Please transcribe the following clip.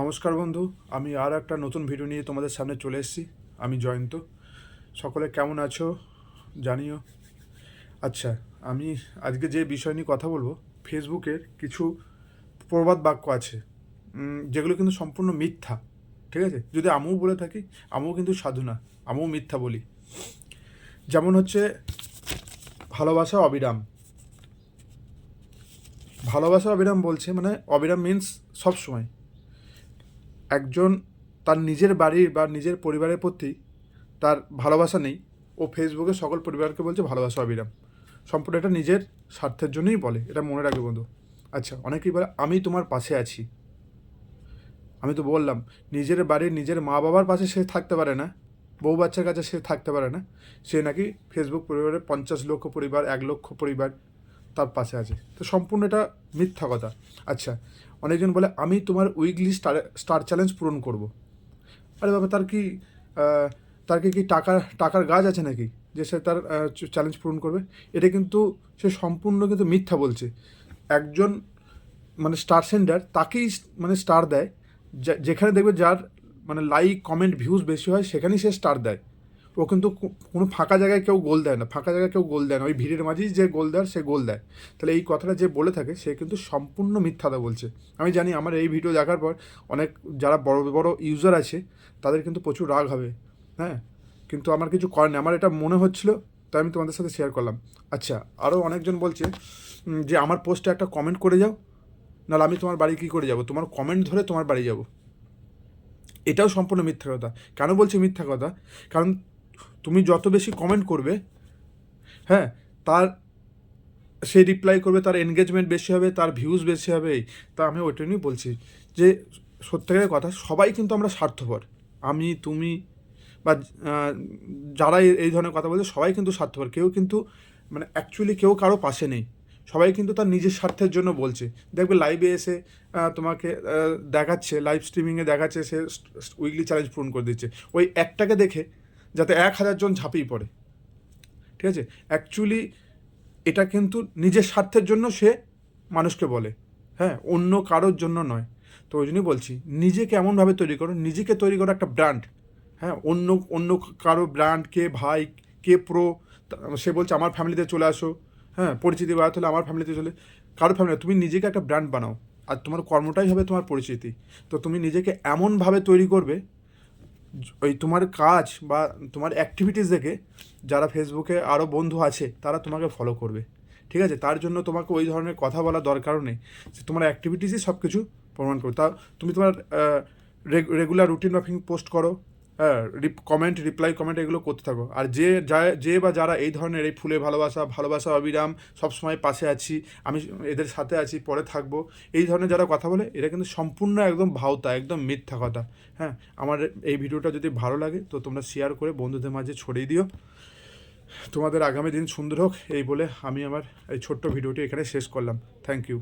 নমস্কার বন্ধু, আমি আর একটা নতুন ভিডিও নিয়ে তোমাদের সামনে চলে এসেছি। আমি জয়ন্ত। সকলে কেমন আছো? জানিও। আচ্ছা আমি আজকে যে বিষয় নিয়ে কথা বলব ফেসবুকের কিছু প্রবাদ বাক্য আছে যেগুলো কিন্তু সম্পূর্ণ মিথ্যা, ঠিক আছে? যদি আমিও বলে থাকি, আমিও কিন্তু সাধু না, আমিও মিথ্যা বলি। যেমন হচ্ছে, ভালোবাসা অবিরাম। ভালোবাসা অবিরাম বলছে মানে অবিরাম মিন্স সব সময় একজন তার নিজের বাড়ির বা নিজের পরিবারের প্রতি তার ভালোবাসা নেই। ও ফেসবুকে সকল পরিবারকে বলছে, ভালোবাসা অবিরাম। সম্পূর্ণ এটা নিজের স্বার্থের জন্যই বলে। এটা মনে রাখবে বন্ধু। আচ্ছা অনেকেই বলে, আমি তোমার পাশে আছি। আমি তো বললাম, নিজের বাড়ির নিজের মা বাবার পাশে সে থাকতে পারে না। বউ বাচ্চার কাছে সে থাকতে পারে না। সে নাকি ফেসবুক পরিবারের পঞ্চাশ লক্ষ পরিবার, এক লক্ষ পরিবার তার পাশে আছে। তো সম্পূর্ণ এটা মিথ্যা কথা। আচ্ছা অনেকজন বলে, আমি তোমার উইকলি স্টার স্টার চ্যালেঞ্জ পূরণ করব। আরে বাবা, তার কি তার কি কি টাকার টাকার গাছ আছে নাকি যে সে তার চ্যালেঞ্জ পূরণ করবে? এটা কিন্তু, সে সম্পূর্ণ কিন্তু মিথ্যা বলছে। একজন মানে স্টার সেন্ডার তাকেই মানে স্টার দেয়। যেখানে দেখবে যার মানে লাইক কমেন্ট ভিউজ বেশি হয়, সেখানেই সে স্টার দেয়। ও কিন্তু কোনো ফাঁকা জায়গায় কেউ গোল দেয় না, ফাঁকা জায়গায় কেউ গোল দেয় না। ওই ভিড়ের মাঝেই যে গোল দেয়, সে গোল দেয়। তাহলে এই কথাটা যে বলে থাকে, সে কিন্তু সম্পূর্ণ মিথ্যাটা বলছে। আমি জানি আমার এই ভিডিও দেখার পর অনেক, যারা বড় বড় ইউজার আছে, তাদের কিন্তু প্রচুর রাগ হবে। হ্যাঁ? কিন্তু আমার কিছু করার নেই। আমার এটা মনে হচ্ছিল, তাই আমি তোমাদের সাথে শেয়ার করলাম। আচ্ছা আরও অনেকজন বলছে যে আমার পোস্টে একটা কমেন্ট করে যাও, নাহলে আমি তোমার বাড়ি কী করে যাব? তোমার কমেন্ট ধরে তোমার বাড়ি যাব। এটাও সম্পূর্ণ মিথ্যা কথা। কেন বলছি মিথ্যা কথা? কারণ তুমি যত বেশি কমেন্ট করবে হ্যাঁ তার, সে রিপ্লাই করবে, তার এনগেজমেন্ট বেশি হবে, তার ভিউজ বেশি হবে। তা আমি ওইটা নিয়েই বলছি যে, সত্যিকারের কথা, সবাই কিন্তু আমরা স্বার্থপর। আমি, তুমি, বা যারা এই- এই ধরনের কথা বলছে, সবাই কিন্তু স্বার্থপর। কেউ কিন্তু মানে অ্যাকচুয়ালি কেউ কারও পাশে নেই। সবাই কিন্তু তার নিজের স্বার্থের জন্য বলছে। দেখবে লাইভে এসে তোমাকে দেখাচ্ছে লাইভ স্ট্রিমিংয়ে দেখাচ্ছে, সে উইকলি চ্যালেঞ্জ পূরণ করে দিচ্ছে। ওই একটাকে দেখে যাতে এক হাজার জন ঝাঁপিয়ে পড়ে। ঠিক আছে? অ্যাকচুয়ালি এটা কিন্তু নিজের স্বার্থের জন্য সে মানুষকে বলে। হ্যাঁ অন্য কারোর জন্য নয়। তো ওই জন্যই বলছি, নিজেকে এমনভাবে তৈরি করো, নিজেকে তৈরি করো একটা ব্র্যান্ড হ্যাঁ অন্য অন্য কারও ব্র্যান্ড কে, ভাই কে প্রো সে বলছে, আমার ফ্যামিলিতে চলে আসো। হ্যাঁ পরিচিতি বাড়াতে হলে আমার ফ্যামিলিতে চলে কারও ফ্যামিলি তুমি নিজেকে একটা ব্র্যান্ড বানাও। আর তোমার কর্মটাই হবে তোমার পরিচিতি। তো তুমি নিজেকে এমনভাবে তৈরি করবে ওই তোমার কাজ বা তোমার অ্যাক্টিভিটিস দেখে যারা ফেসবুকে আরও বন্ধু আছে, তারা তোমাকে ফলো করবে। ঠিক আছে? তার জন্য তোমাকে ওই ধরনের কথা বলা দরকারও নেই যে তোমার অ্যাক্টিভিটিসই সব কিছু প্রমাণ করো তা তুমি তোমার রেগুলার রুটিন মাফিং পোস্ট করো হ্যাঁ কমেন্ট রিপ্লাই কমেন্ট এগুলো করতে থাকো। আর যে যা বা যারা এই ধরনের এই ফুলে ভালোবাসা ভালোবাসা অবিরাম সবসময় পাশে আছি, আমি এদের সাথে আছি, পরে থাকব, এই ধরনের যারা কথা বলে এটা কিন্তু সম্পূর্ণ একদম ভাওতা, একদম মিথ্যা কথা। হ্যাঁ আমার এই ভিডিওটা যদি ভালো লাগে, তো তোমরা শেয়ার করে বন্ধুদের মাঝে ছড়িয়ে দিও। তোমাদের আগামী দিন সুন্দর হোক, এই বলে আমি আমার এই ছোট্ট ভিডিওটি এখানে শেষ করলাম। Thank you